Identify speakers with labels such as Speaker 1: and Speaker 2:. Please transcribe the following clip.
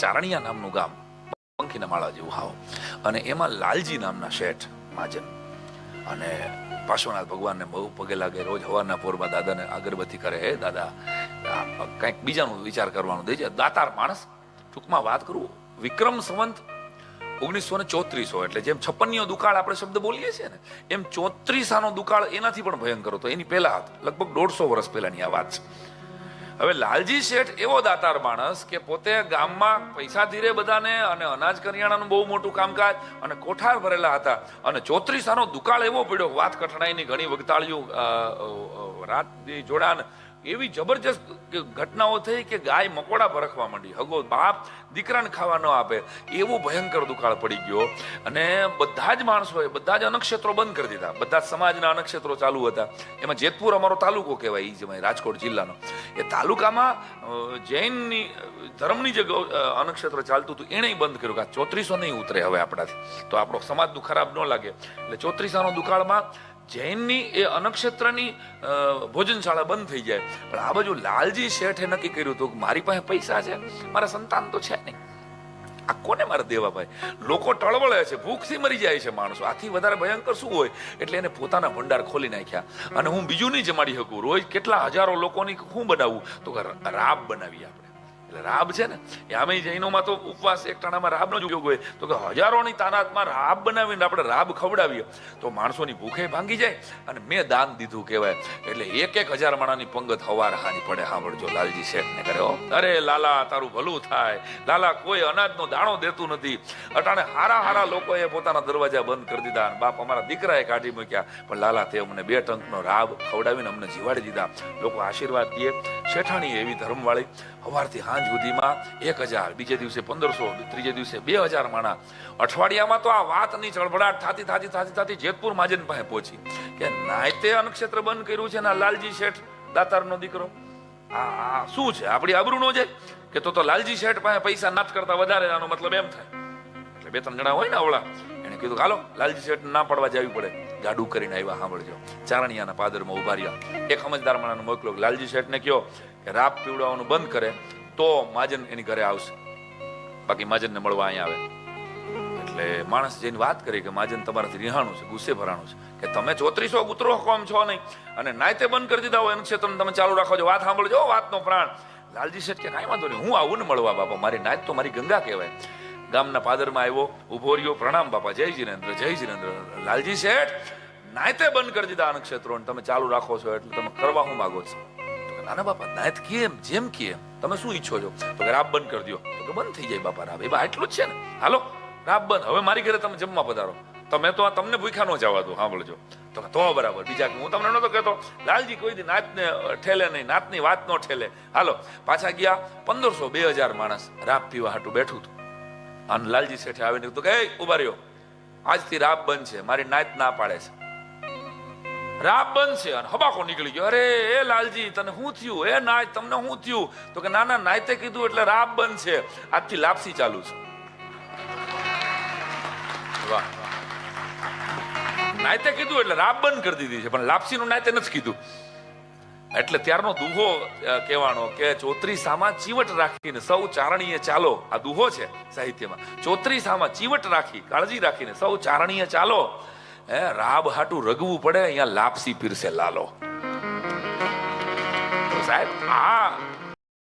Speaker 1: ચારણિયા નામનું ગામ, પંખીના માળા જેવું હાવ. અને એમાં લાલજી નામના શેઠ મહાજન અને પાર્શ્વનાથ ભગવાનને બહુ પગે લાગે, રોજ હવારના પોરમાં દાદાને અગરબત્તી કરે, હે દાદા કંઈક બીજાનું વિચાર કરવાનું દેજે દાતાર માણસ, ટૂંકમાં વાત કરું, વિક્રમ સંવંત ઓગણીસો ને ચોત્રીસો એટલે જેમ છપ્પનીયો દુકાળ આપણે શબ્દ બોલીએ છીએ ને, એમ ચોત્રીસાનો દુકાળ એનાથી પણ ભયંકર હતો. એની પહેલા લગભગ દોઢસો વર્ષ પહેલાની આ વાત છે. હવે લાલજી શેઠ એવો દાતાર માણસ કે પોતે ગામમાં પૈસા ધીરે બધાને અને અનાજ કરિયાણાનું બહુ મોટું કામકાજ અને કોઠાર ભરેલા હતા. અને ચોત્રીસાનો દુકાળ એવો પડ્યો વાત કઠણાઈની ઘણી વગતાળિયું રાત જોડાણ એવી જબરજસ્ત ઘટનાઓ થઈ કે ગાય મકોડા પરખવા માંડી. હગો બાપ દીકરાને ખાવા ન આપે. એવો ભયંકર દુકાળ પડી ગયો. અને બધા જ માણસોએ, બધા જ અનક્ષેત્રો બંધ કરી દીધા. બધા સમાજના અનક્ષેત્રો ચાલુ હતા. એમાં જેતપુર અમારો તાલુકો કહેવાય જે જ રાજકોટ જિલ્લાનો. એ તાલુકામાં જૈનની, ધર્મની જે અનક્ષેત્ર ચાલતું હતું એણે બંધ કર્યું કે આ ચોત્રીસો નહીં ઉતરે હવે આપણાથી. તો આપણો સમાજનું ખરાબ ન લાગે. એટલે ચોત્રીસાનો દુકાળમાં જૈનની એ અનક્ષેત્રની ભોજનશાળા બંધ થઈ જાય. પણ આ બાજુ લાલજી શેઠે નક્કી કર્યું હતું કે મારી પાસે પૈસા છે, મારા સંતાન તો છે નહીં. આ કોને મારે દેવા ભાઈ? લોકો ટળવળે છે, ભૂખથી મરી જાય છે માણસો. આથી વધારે ભયંકર શું હોય? એટલે એને પોતાના ભંડાર ખોલી નાખ્યા. અને હું બીજું નહીં જમાડી શકું. રોજ કેટલા હજારો લોકોની હું બનાવું? તો રાબ બનાવી આપણે. રાબ છે ને, એ આમે જૈનોમાં તો ઉપવાસ એક ટાણામાં રાબનો જ ઉપયોગ હોય. તો કે હજારોની તાનાતમાં રાબ બનાવીને આપણે રાબ ખવડાવીએ. તો માણસોની ભૂખે ભાંગી જાય અને મેં દાન દીધું કહેવાય. એટલે એક એક હજાર માણાની પંગત હવાર હાની પડે. સાંભળજો, લાલજી શેઠને કરે અરે લાલા, તારું ભલું થાય. લાલા, કોઈ અનાજનો દાણો દેતું નથી. અટાણે હારા હારા લોકોએ પોતાના દરવાજા બંધ કરી દીધા અને બાપ અમારા દીકરાએ કાઢી મૂક્યા. પણ લાલા તે અમને બે ટંકનો રાબ ખવડાવીને અમને જીવાડી દીધા. લોકો આશીર્વાદ દે. શેઠાણી એવી ધર્મવાળી. સવારથી સુધીમાં એક હજાર, બીજે દિવસે પંદરસો, ત્રીજે દિવસે બે હજાર માણા. અઠવાડિયામાં તો આ વાતની ચળભળાટ થતી થતી થતી થતી જેતપુર મહાજન પાસે પહોંચી. કે નાયતે અનક્ષેત્ર બંધ કર્યું છે ને લાલજી શેઠ, દાતારનો દીકરો? આ શું છે? આપણી આબરૂ નો જાય કે તો તો લાલજી શેઠ પાસે પૈસા નાથ કરતા વધારે, આનો મતલબ એમ થાય. એટલે બે ત્રણ જણા હોય ને અવળા એને કીધું, હાલો, લાલજી શેઠ ના પડવા જવી પડે. ગાડું કરીને આવ્યા, સાંભળજો. ચારણિયાના પાદરમાં ઊભા રહ્યા. એક સમજદાર માણાનો મોકલો લાલજી શેઠને કયો કે, રાપ પીવડાવવાનું બંધ કરે તો માજન એની ઘરે આવશે. બાકી માજનને મળવા અહીંયા આવે. એટલે માણસ જેની વાત કરી કે માજન તમારાથી રિહાણું છે, ગુસ્સે ભરાણું છે, કે તમે ચોત્રીસો ઉતરો કોમ છો નહીં. અને નાયતે બંધ કરી દીધા હોય એનું ક્ષેત્ર તમે ચાલુ રાખો છો. વાત સાંભળજો વાતનો પ્રાણ. લાલજી શેઠ કે કાંઈ વાંધો નહીં, હું આવું ને મળવા બાપા. મારી નાયત તો મારી ગંગા કહેવાય. ગામના પાદરમાં આવ્યો ઊભો રહ્યો, પ્રણામ બાપા, જય જીરેન્દ્ર જય જીરેન્દ્ર. લાલજી શેઠ, નાયતે બંધ કરી દીધા અનક્ષેત્રો તમે ચાલુ રાખો છો એટલે તમે કરવા હું માગો છો? નાના બાપા નાયત કેમ? જેમ કેમ? તમે શું ઈચ્છો છો? તો કે રાબ બંધ કરી દો તો કે બંધ થઈ જાય બાપા રાબ. એ બા એટલું જ છે ને. હાલો રાબ બંધ. હવે મારી ઘરે તમે જમવા પધારો. તમે તો આ તમને ભૂખ્યા ન જવા દો. સાંભળજો. તો તો બરાબર. બીજા હું તમને નતો કહેતો. લાલજી કોઈ દી નાતને ઠેલે નહીં. નાતની વાત ન ઠેલે. હાલો પાછા ગયા પંદરસો બે હજાર માણસ રાબ પીવા હાટું બેઠું હતું. અને લાલજી શેઠે આવીને તો કે "એ, ઊભા રહ્યો. આજથી રાબ બંધ છે. મારી નાત ના પાડે છે. બંધ છે અને હબાકો નીકળી ગયો. અરે, એ લાલજી, તને શું થયું? એ નાય, તમને શું થયું? તો કે ના ના નાયતે કીધું એટલે રાપ છે. આજથી લાપસી ચાલુ છે. નાયતે કીધું એટલે રાપ બંધ કરી દીધી છે, પણ લાપસીનું નાયતે નથી કીધું. એટલે ત્યારનો દુહો કહેવાનો કે ચોત્રીસામાં ચીવટ રાખીને સૌ ચારણીએ ચાલો. આ દુહો છે સાહિત્યમાં. ચોત્રીસામાં ચીવટ રાખી, કાળજી રાખીને સૌ ચારણીએ ચાલો. હે રાબ હાટું રગવું પડે અહીંયા લાપસી પીરસે લાલો. સાહેબ આ